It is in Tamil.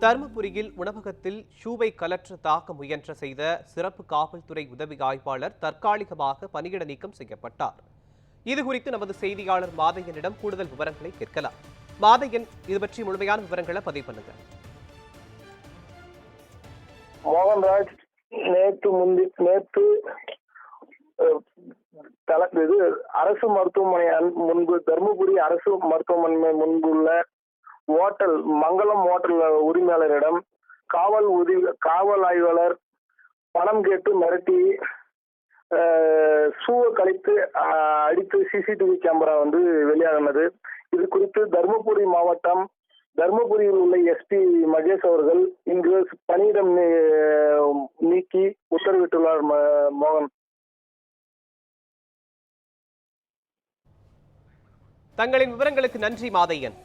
தருமபுரியில் உணவகத்தில் ஷூவை கலற்ற தாக்க முயன்ற செய்த சிறப்பு காவல்துறை உதவி ஆய்வாளர் தற்காலிகமாக பணியிட நீக்கம் செய்யப்பட்டார். இது குறித்து நமது செய்தியாளர் மாதையனிடம் கூடுதல் விவரங்களை கேட்கலாம். மாதையன் இது பற்றி முழுமையான விவரங்களை பதிவு பண்ணுங்க. மோகன்ராஜ் நேற்று முந்தி நேற்று தல- இது அரசு மருத்துவமனை முன்பு தருமபுரி அரசு மருத்துவமனை முன்புள்ள ஓட்டல் மங்களம் ஓட்டல் உரிமையாளரிடம் காவல் உதவி காவல் ஆய்வாளர் பணம் கேட்டு மிரட்டி ஷூவை கழித்து அடித்து சிசிடிவி கேமரா வந்து வெளியாகினது இது குறித்து தருமபுரி மாவட்டம் தருமபுரியில் உள்ள எஸ்பி மகேஷ் அவர்கள் இங்கு பணியிடம் நீக்கி உத்தரவிட்டுள்ளார் ம- மோகன். தங்களின் விவரங்களுக்கு நன்றி மாதையன்.